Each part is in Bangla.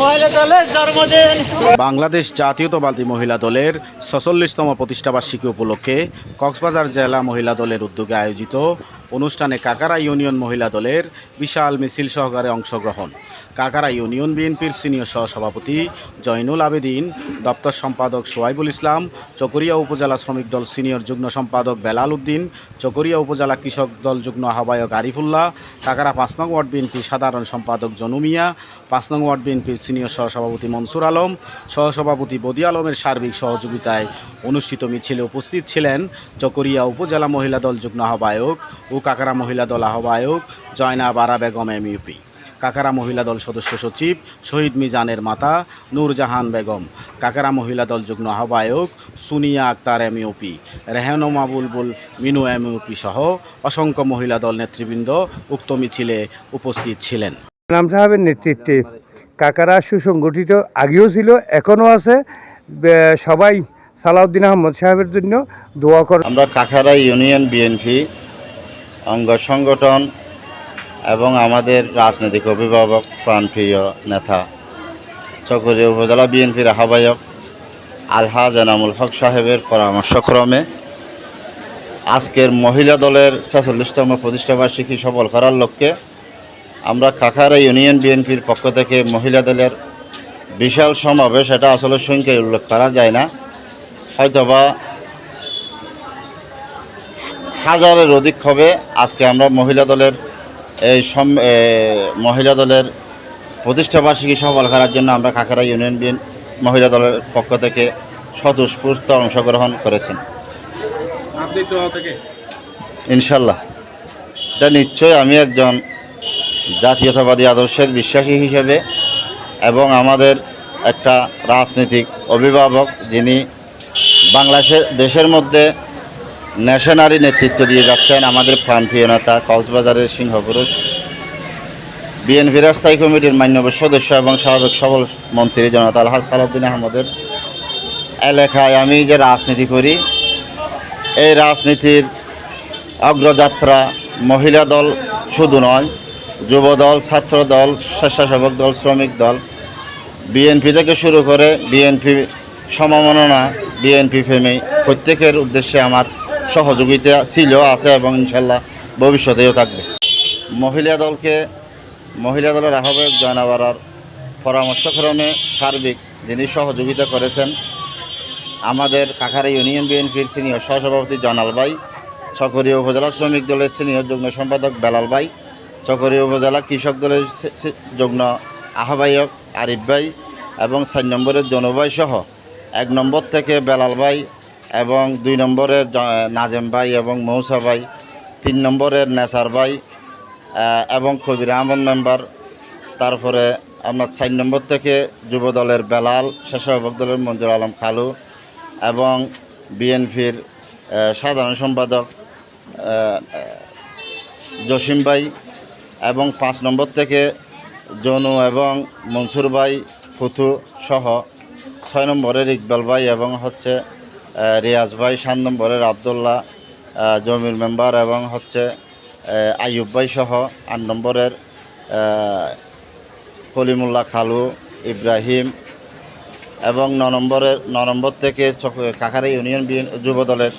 মহিলা দলের জন্মদিন। বাংলাদেশ জাতীয়তাবাদী মহিলা দলের ছচল্লিশতম প্রতিষ্ঠাবার্ষিকী উপলক্ষে কক্সবাজার জেলা মহিলা দলের উদ্যোগে আয়োজিত অনুষ্ঠানে কাকারা ইউনিয়ন মহিলা দলের বিশাল মিছিল সহকারে অংশগ্রহণ। কাকারা ইউনিয়ন বিএনপির সিনিয়র সহসভাপতি জয়নুল আবেদিন দপ্তর সম্পাদক সোয়াইবুল ইসলাম চকরিয়া উপজেলা শ্রমিক দল সিনিয়র যুগ্ম সম্পাদক বেলাল উদ্দিন চকরিয়া উপজেলা কৃষক দল যুগ্ম আহ্বায়ক আরিফুল্লাহ কাকারা পাঁচ নং ওয়ার্ড বিএনপি সাধারণ সম্পাদক জনু মিয়া পাঁচ নং ওয়ার্ড বিএনপির সিনিয়র সহসভাপতি মনসুর আলম, সহসভাপতি বদি আলমের সার্বিক সহযোগিতায় অনুষ্ঠিত মিছিলে উপস্থিত ছিলেন চকরিয়া উপজেলা মহিলা দল যুগ্ম আহ্বায়ক ও কাকারা মহিলা দল আহ্বায়ক জয়না বারা বেগম, এমইউপি। কাকারা মহিলা দল সদস্য সচিব শহীদ মিজানের মাতা নূরজাহান বেগম, কাকারা মহিলা দল যুগ্ম আহ্বায়ক সুনিয়া আক্তার, এমইউপি। রেহানুমা বুলবুল মিনু, এমইউপি সহ অসংখ্য মহিলা দল নেতৃবৃন্দ উক্ত মিছিলে উপস্থিত ছিলেন। নাম সাহেবের নেতৃত্বে। কাকারা সুসংগঠিত আগেও ছিল, এখনও আছে। সবাই সালাউদ্দিন আহমদ সাহেবের জন্য দোয়া কর আমরা কাকারা ইউনিয়ন বিএনপি, অঙ্গ সংগঠন এবং আমাদের রাজনৈতিক অভিভাবক, প্রাণপ্রিয় নেতা, চকরিয়া উপজেলা বিএনপির আহ্বায়ক আলহাজ এনামুল হক সাহেবের পরামর্শক্রমে আজকের মহিলা দলের ছেচল্লিশতম প্রতিষ্ঠাবার্ষিকী সফল করার লক্ষ্যে আমরা কাখারা ইউনিয়ন বিএনপির পক্ষ থেকে মহিলা দলের বিশাল সমাবেশ এটা আসলে সংখ্যায় উল্লেখ করা যায় না। হয়তোবা হাজারের অধিক হবে আজকে আমরা মহিলা দলের এই সম মহিলা দলের প্রতিষ্ঠাবার্ষিকী সফল করার জন্য আমরা কাকারা ইউনিয়ন বিএন মহিলা দলের পক্ষ থেকে স্বতঃস্ফূর্ত অংশগ্রহণ করেছেন। ইনশাল্লাহ। এটা নিশ্চয়ই আমি একজন জাতীয়তাবাদী আদর্শের বিশ্বাসী হিসেবে এবং আমাদের একটা রাজনৈতিক অভিভাবক যিনি বাংলাদেশের দেশের মধ্যে ন্যাশনারি নেতৃত্ব দিয়ে যাচ্ছেন, আমাদের প্রাণপ্রিয় নেতা, কক্সবাজারের সিংহপুরুষ বিএনপি স্থায়ী কমিটির মান্যবর সদস্য এবং সাবেক সবল মন্ত্রী জনতা আলহাজ সালাউদ্দিন আহমদের এলাকায় আমি যে রাজনীতি করি, এই রাজনীতির অগ্রযাত্রা মহিলা দল শুধু নয় যুব দল ছাত্র দল স্বেচ্ছাসেবক দল, শ্রমিক দল। বিএনপি থেকে শুরু করে বিএনপি সমমননা, বিএনপি ফেমি প্রত্যেকের উদ্দেশ্যে আমার সহযোগিতা ছিল, আছে এবং ইনশাল্লাহ ভবিষ্যতেও থাকবে। মহিলা দলকে, মহিলা দলের আহ্বায়ক জয়নাবারার পরামর্শক্রমে সার্বিক যিনি সহযোগিতা করেছেন, আমাদের কাখারা ইউনিয়ন বিএনপির সিনিয়র সহসভাপতি জনাল ভাই চকরিয়া উপজেলা শ্রমিক দলের সিনিয়র যুগ্ম সম্পাদক বেলাল ভাই চকরিয়া উপজেলা কৃষক দলের যুগ্ম আহ্বায়ক আরিফ ভাই এবং চার নম্বরের জনভাই সহ এক নম্বর থেকে বেলাল ভাই এবং দুই নম্বরের নাজেম ভাই এবং মৌসা ভাই, তিন নম্বরের নেসার ভাই এবং কবির আহমদ মেম্বার। তারপরে আপনার চার নম্বর থেকে যুব দলের বেলাল, স্বেচ্ছাসেবক দলের মঞ্জুর আলম খালু এবং বিএনপির সাধারণ সম্পাদক জসিম ভাই এবং পাঁচ নম্বর থেকে জনু এবং মনসুর ভাই, ফুতু সহ ছয় নম্বরের ইকবাল ভাই এবং হচ্ছে রিয়াজ ভাই, সাত নম্বরের আবদুল্লাহ জমির মেম্বার এবং হচ্ছে আইয়ুব ভাই সহ আট নম্বরের কলিমুল্লাহ খালু, ইব্রাহিম এবং ন নম্বরের, ন নম্বর থেকে কাকারা ইউনিয়ন বিএন যুব দলের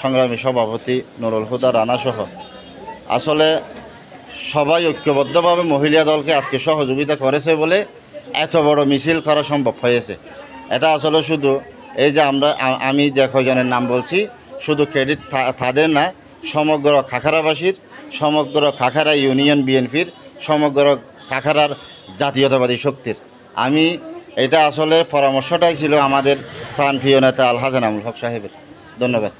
সংগ্রামী সভাপতি নুরুল হুদা রানা সহ। আসলে সবাই ঐক্যবদ্ধভাবে মহিলা দলকে আজকে সহযোগিতা করেছে বলে এত বড় মিছিল করা সম্ভব হয়েছে। এটা আসলে শুধু এই যে আমরা আমি যে কয়জনের নাম বলছি, শুধু ক্রেডিট তাদের না, সমগ্র খাখারাবাসীর, সমগ্র খাখারা ইউনিয়ন বিএনপির, সমগ্র খাখারার জাতীয়তাবাদী শক্তির। আমি এটা আসলে পরামর্শটাই ছিল আমাদের প্রাণপ্রিয় নেতা আল হাসান আমুল হক সাহেবের। ধন্যবাদ।